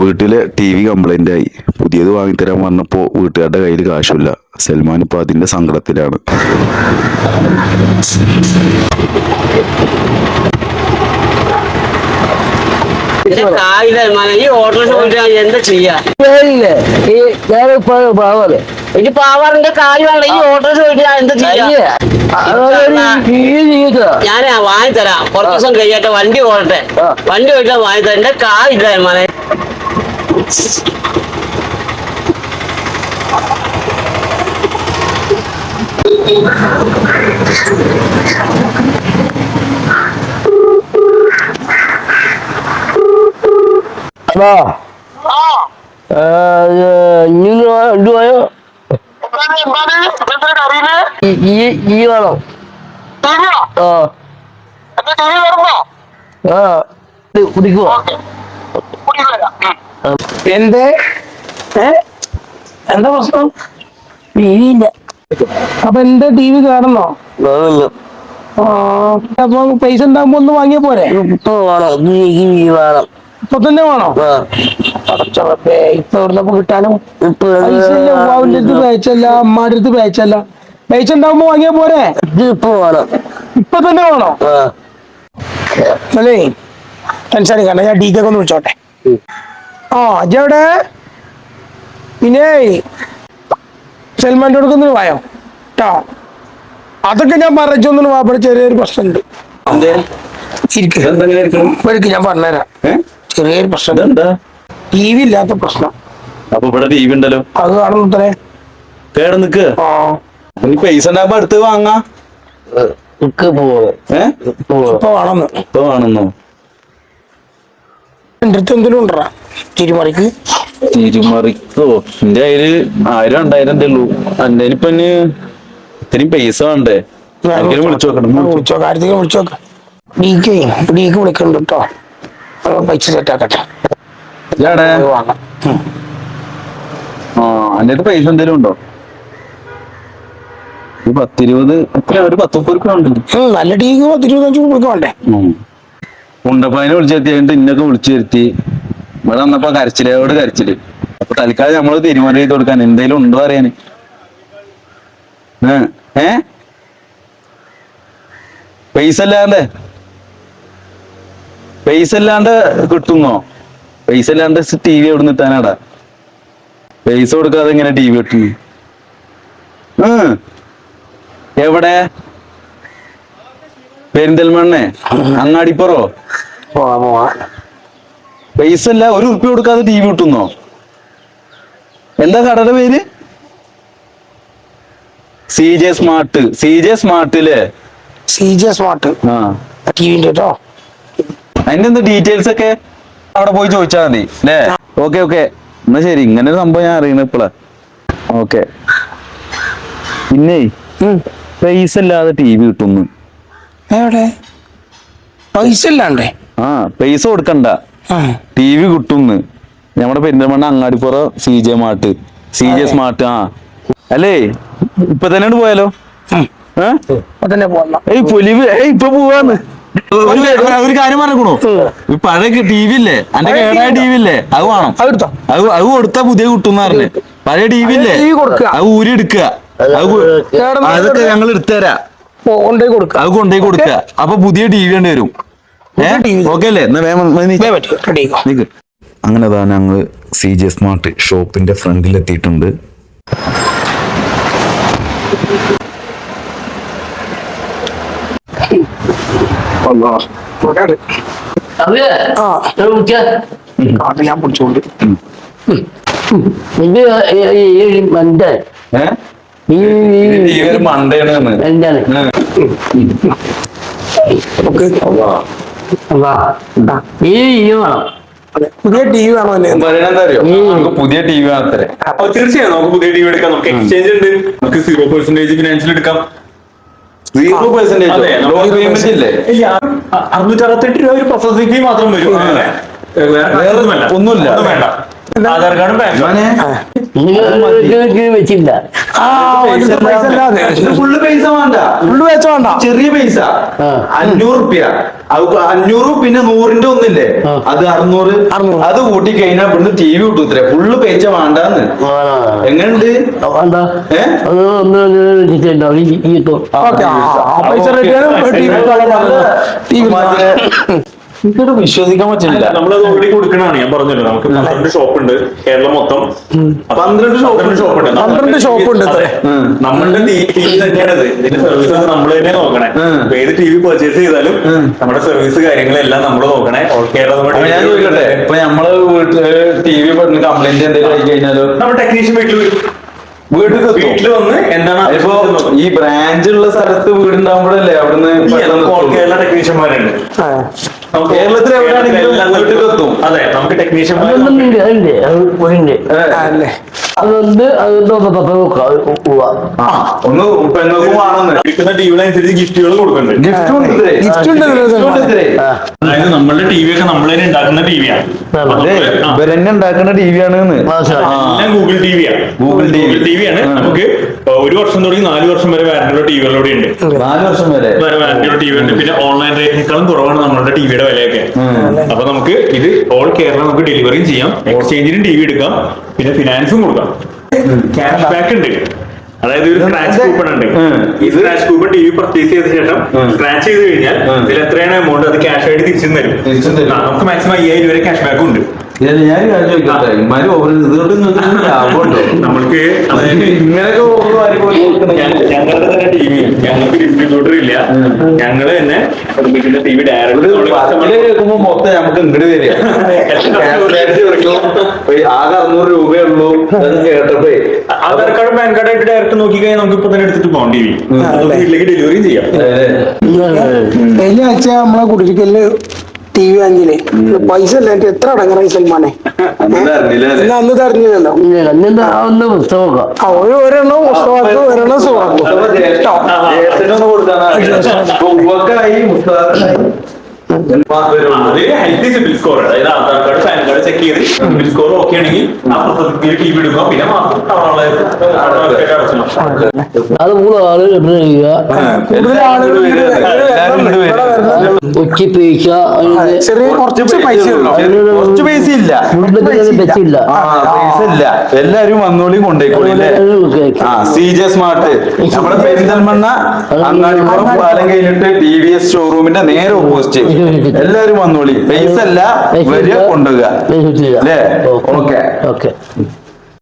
വീട്ടിലെ T V complaint ആയി. പുതിയത് വാങ്ങിത്തരാൻ വന്നപ്പോൾ വീട്ടുകാരുടെ കയ്യിൽ കാശില്ല സൽമാൻ ഇപ്പോൾ അതിന്റെ സങ്കടത്തിലാണ്. പാവാറിന്റെ ഈ പോയിട്ട് ഞാൻ എന്താ ചെയ്യാ? ഈ ജീവിത ഞാൻ വാങ്ങി തരാം കുറച്ച് ദിവസം കഴിയട്ടെ. വണ്ടി ഓടട്ടെ. വണ്ടി പോയിട്ട് വാങ്ങിത്തരാം. എന്റെ എന്റെ കായില്ല മോനെ അതാ ഇനി എന്തുവായോ ഈ ഈ- ഈ വേണം ആ ആ ഇത് കുടിക്കുവോ എന്തേ? എന്താ പ്രശ്നം? അപ്പൊ എന്റെ ടി വി കാണുന്നോ അപ്പൊ പൈസ ഉണ്ടാകുമ്പോ ഒന്ന് വാങ്ങിയ പോരെ? ഇപ്പൊ തന്നെ വേണോ? പടച്ചോളപ്പേ ഇപ്പൊ എവിടുന്നപ്പോ കിട്ടാനും? പൈസ ഉമ്മാവിന്റെ അടുത്ത് പേച്ചല്ല അമ്മാടെ അടുത്ത് പേച്ചല്ല പൈസ ഉണ്ടാകുമ്പോ വാങ്ങിയ പോരെ? ഇപ്പൊ വേണം. ഇപ്പൊ തന്നെ വേണോ? അല്ലേ? ടെൻഷൻ അടിക്കണ്ട ഞാൻ ഡീക്കൊക്കെ ഒന്ന് വിളിച്ചോട്ടെ. ആ അജവിടെ പിന്നെ സൽമാന്റെ അടുക്കൊന്ന് വായോ കേട്ടോ അതൊക്കെ ഞാൻ പറഞ്ഞൊന്നും വാപ്പടെ ചെറിയൊരു പ്രശ്നമുണ്ട്. ഇരിക്ക് ഞാൻ പറഞ്ഞുതരാം. ചെറിയൊരു പ്രശ്നം. ടി വി ഇല്ലാത്ത പ്രശ്നം. അപ്പൊ ഇവിടെ ടി വി ഉണ്ടല്ലോ. അത് കാണുന്നു കേട് നിക്ക്. നീ പൈസ ഉണ്ടാകുമ്പോ അടുത്ത് വാങ്ങാ. ഇപ്പൊ വേണമെന്ന് ഇപ്പൊ വേണമെന്നോ എന്റെ അടുത്ത് എന്തെങ്കിലും ഉണ്ടോ? തിരുമറിക്ക്? തിരുമറിക്കോ? എന്റെ കയ്യിൽ ആയിരം രണ്ടായിരം എന്തേ ഉള്ളൂ. എന്റെ ഇപ്പൊ ഇത്രയും പൈസ വേണ്ടേ? വിളിച്ചു കാര്യത്തിൽ ഡീക്ക് ഡീക്ക് കേട്ടോ പൈസ. ആ എന്തേലും ഉണ്ടോ? ഒരു പത്തിരുപത് ഒരു പത്ത് മുപ്പത് രൂപ നല്ല ടീക്ക് വേണ്ടേ? ഉണ്ടപ്പനെ വിളിച്ചെത്തി കഴിഞ്ഞിട്ട് ഇന്നൊക്കെ വിളിച്ചു വരുത്തി. ഇവിടെ വന്നപ്പോ കരച്ചിലോട് കരച്ചിൽ. അപ്പൊ തൽക്കാലം നമ്മൾ തീരുമാനം ചെയ്ത് കൊടുക്കാൻ. എന്തേലും ഉണ്ടോ അറിയാന്? ഏ? പൈസ അല്ലാണ്ട് പൈസ അല്ലാണ്ട് കിട്ടുന്നോ? പൈസ അല്ലാണ്ട് ടി വി എവിടെ നിട്ടാനാടാ പൈസ കൊടുക്കാതെ എങ്ങനെ ടി വി കിട്ടുന്നു. എവിടെ? പെരിന്തൽമണ്ണേ? അങ്ങാടിപ്പുറോ? പൈസ അല്ല ഒരു ഉറുപ്പി കൊടുക്കാതെ ടി വി കിട്ടുന്നോ? എന്താ കടയുടെ പേര്? C J smart C J സ്മാർട്ടില്ലേ C J smart ആ. കേട്ടോ അതിന്റെ എന്താ ഡീറ്റെയിൽസ് ഒക്കെ? അവിടെ പോയി ചോദിച്ചാൽ മതി അല്ലേ ഓക്കെ ഓക്കെ എന്നാ ശരി ഇങ്ങനെ ഒരു സംഭവം ഞാൻ അറിയണ ഇപ്പളാ. ഓക്കെ പിന്നെ പൈസ ഇല്ലാതെ ടി വി കിട്ടുന്നു. എവിടെ? പൈസ ഇല്ലാണ്ടേ? ആ പൈസ കൊടുക്കണ്ട. ടി വി കിട്ടുന്നു. നമ്മുടെ Perinthalmanna Angadipuram C J mart C J smart ആ. അല്ലേ? ഇപ്പൊ തന്നെ പോയാലോ ഏയ് പൊലിവ്. ഏയ് ഇപ്പൊ പോവാന്ന്. ഒരു കാര്യം പറഞ്ഞോ ഈ പഴയ ടി വി ഇല്ലേ അന്റെ കേടായ ടി വി ഇല്ലേ അത് വേണം. അതെടുത്തോ അത് അത് കൊടുത്താ പുതിയ കിട്ടുന്ന പറഞ്ഞ്. പഴയ ടി വി ഇല്ലേ അത് ഊരി എടുക്കുക. അത്. അതൊക്കെ ഞങ്ങൾ എടുത്തുതരാം. അത് കൊണ്ടുപോയി കൊടുക്ക അപ്പൊ പുതിയ ടി വി കണ്ടുവരും വരും. ഓക്കെ അല്ലേ. അങ്ങനെ തന്നെ ഞങ്ങൾ സി ജെ സ്മാർട്ട് ഷോപ്പിന്റെ ഫ്രണ്ടിൽ എത്തിയിട്ടുണ്ട് ഞാൻ പിടിച്ചോണ്ട് ഇത് ഈ- മണ്ടയാണ്. എന്താണ്. ഈ ഈ വേണം. പുതിയ ടി വി വേണോ അല്ലേ? അറിയോ നമുക്ക് പുതിയ ടി വി വാങ്ങത്തരെ അപ്പൊ തീർച്ചയായും നമുക്ക് പുതിയ ടി വി എടുക്കാം. നമുക്ക് എക്സ്ചേഞ്ച് ഉണ്ട്. നമുക്ക് സീറോ പെർസെന്റേജ് ഫിനാൻഷ്യൽ എടുക്കാം. സീറോ പെർസെന്റേജ് അറുന്നൂറ്റി അറുപത്തെട്ട് രൂപ ഒരു പ്രോസസിംഗ് ഫീ മാത്രം വരും. വേറെ വേറെ ഒന്നുമില്ല. ഒന്നും വേണ്ട. ആധാർ കാർഡും പാൻ കാർഡും. നിങ്ങൾ വെച്ചില്ല. ആ ഓന്റെ പൈസ ഇല്ലാതെ. ഫുള്ള് പൈസ വേണ്ട. ഫുള്ള് വെച്ച വേണ്ട. ചെറിയ പൈസ. അഞ്ഞൂറ് റുപ്യ. അഞ്ഞൂറ് പിന്നെ നൂറിന്റെ ഒന്നില്ലേ? അത് അറുന്നൂറ്. അത് കൂട്ടി കഴിഞ്ഞാൽ പിന്നെ ടി വി കിട്ടൂത്രേ ഫുള്ള് പൈസ വേണ്ടെന്ന്. എങ്ങനെയുണ്ട്? പൈസ എനിക്കത് വിശ്വസിക്കാൻ പറ്റില്ല. നമ്മളത് ഓൾറെഡി കൊടുക്കണാണ് ഞാൻ പറഞ്ഞല്ലോ നമുക്ക് പന്ത്രണ്ട് ഷോപ്പ് ഉണ്ട് കേരളം മൊത്തം. പന്ത്രണ്ട് ഷോപ്പ് ഷോപ്പ് ഉണ്ട് പന്ത്രണ്ട് ഷോപ്പ് ഉണ്ട്. നമ്മളുടെ ടി വി തന്നെയാണ് ഇതിന്റെ സർവീസ് നമ്മൾ തന്നെ നോക്കണേ. ഏത് ടി വി പർച്ചേസ് ചെയ്താലും നമ്മുടെ സർവീസ് കാര്യങ്ങളെല്ലാം നമ്മൾ നോക്കണേ. കേരള ഞാൻ ചോദിക്കട്ടെ? ഇപ്പൊ നമ്മൾ വീട്ടിൽ ടി വി കംപ്ലൈന്റ് എന്തെങ്കിലും ആയി കഴിഞ്ഞാലും നമ്മുടെ ടെക്നീഷ്യൻ വീട്ടിൽ വരും. വീട്ടിൽ വീട്ടിൽ വന്ന് എന്താണ് ഇപ്പൊ. ഈ ബ്രാഞ്ച് ഉള്ള സ്ഥലത്ത് വീടുണ്ടാവുമ്പോഴല്ലേ അവിടുന്ന്. കേരള ടെക്നീഷ്യന്മാരുണ്ട് കേരളത്തിൽ എവിടെയാണെങ്കിലും വീട്ടിലെത്തും. അതെ നമുക്ക് ടെക്നീഷ്യന്മാർ അതുകൊണ്ട് ഒന്ന് പെങ്ങൾക്കും കിട്ടുന്ന ഗിഫ്റ്റുകൾ കൊടുക്കുന്നുണ്ട്. ഗിഫ്റ്റ് ഉണ്ട് അതായത് നമ്മളുടെ ടി വി ഒക്കെ നമ്മൾ തന്നെ ഉണ്ടാക്കുന്ന ടിവിയാണ് ഇവരെന്നെ ഉണ്ടാക്കുന്ന ടി വി ആണ്. Google T V Google T Google T V ആണ്. നമുക്ക് ഒരു വർഷം തുടങ്ങി നാല് വർഷം വരെ വാറന്റിയുള്ള ടിവികളിലൂടെ ഉണ്ട്. നാല് വർഷം വരെ? വാറന്റിയുള്ള ടി വി ഉണ്ട്. പിന്നെ ഓൺലൈൻ റേറ്റിനേക്കാളും കുറവാണ് നമ്മുടെ ടിവിയുടെ വിലയൊക്കെ. അപ്പൊ നമുക്ക് ഇത് ഓൾ കേരള നമുക്ക് ഡെലിവറിയും ചെയ്യാം. എക്സ്ചേഞ്ചിനും ടി വി എടുക്കാം. പിന്നെ ഫിനാൻസും കൊടുക്കാം. ക്യാഷ് ബാക്ക് ഉണ്ട്. അതായത് ഒരു സ്ക്രാച്ച് കൂപ്പൺ ഉണ്ട്. ഈ scratch coupon T V purchase ചെയ്ത ശേഷം സ്ക്രാച്ച് ചെയ്ത് കഴിഞ്ഞാൽ. ഇതിൽ എത്രയാണ് എമൗണ്ട് അത് ക്യാഷ് ആയിട്ട് തിരിച്ചു തരും. നമുക്ക് മാക്സിമം അയ്യായിരം രൂപ ക്യാഷ് ബാക്ക് ഉണ്ട്. ഞാൻ ഒരു കാര്യം ചോദിക്കട്ടെ? ഇമാര് ഓവർ ഇതുകൊണ്ട് നിങ്ങൾക്ക് ലാഭമുണ്ടോ നമ്മൾക്ക് അതായത് ഇങ്ങനെയൊക്കെ ഓവർ വാരി പോലെ ഞങ്ങ- ഞങ്ങളുടെ തന്നെ ഞങ്ങൾക്ക് ഡിസ്ട്രിബ്യൂട്ടർ ഇല്ല. ടി വി കേൾക്കുമ്പോ മൊത്തം നമുക്ക് ഇങ്ങോട്ട് തരിക ആകെ അറുന്നൂറ് രൂപയേ ഉള്ളൂ എന്ന് കേട്ടപ്പോ ആധാർ കാർഡ് പാൻ കാർഡ് ആയിട്ട് ഡയറക്റ്റ് നോക്കി കഴിഞ്ഞാൽ നമുക്ക് ഇപ്പൊ തന്നെ എടുത്തിട്ട് പോകാം ടി വി വീട്ടിലേക്ക് ഡെലിവറിയും ചെയ്യാം. കഴിഞ്ഞ ആഴ്ച നമ്മളെ കുടിരിക്കലിൽ ടി വി വാങ്ങിയില്ലേ പൈസ ഇല്ലാണ്ട് എത്ര അടങ്ങറായി സൽമാനെ ഇന്ന് അന്ന് തെരഞ്ഞില്ലല്ലോ ആ ഒരു ഒരെണ്ണം പുസ്തകമാക്കും ഒരെണ്ണം സുഖമാക്കും ഉവക്കായി മുസ്താഖായി അത് ഹെൽത്തി സിബിൽ സ്കോർ അതായത് Aadhaar card PAN card check ചെയ്ത് സിബിൽ സ്കോർ ഓക്കെ ആണെങ്കിൽ ആ പുസ്തകത്തിൽ ടി വി എടുക്കുക. പിന്നെ മാസം തവണ അടച്ചു അത് കൂടുതൽ ആളുകൾ പൈസ ചെറിയ കുറച്ച് പൈസ കുറച്ച് പൈസ ഇല്ല. വെച്ചില്ല ആ പൈസ ഇല്ല. എല്ലാരും വന്നോളി കൊണ്ടേക്കോളി ആ സി ജെ സ്മാർട്ട് നമ്മുടെ പെരിന്തൽമണ്ണ അങ്ങാടിപ്പുറം പാലം കഴിഞ്ഞിട്ട് ടി വി എസ് ഷോറൂമിന്റെ നേരെ ഓപ്പോസിറ്റ് എല്ലാരും വന്നോളി. പൈസ അല്ല വരിക കൊണ്ടുപോകുക അല്ലേ? ഓക്കെ. ഓക്കെ.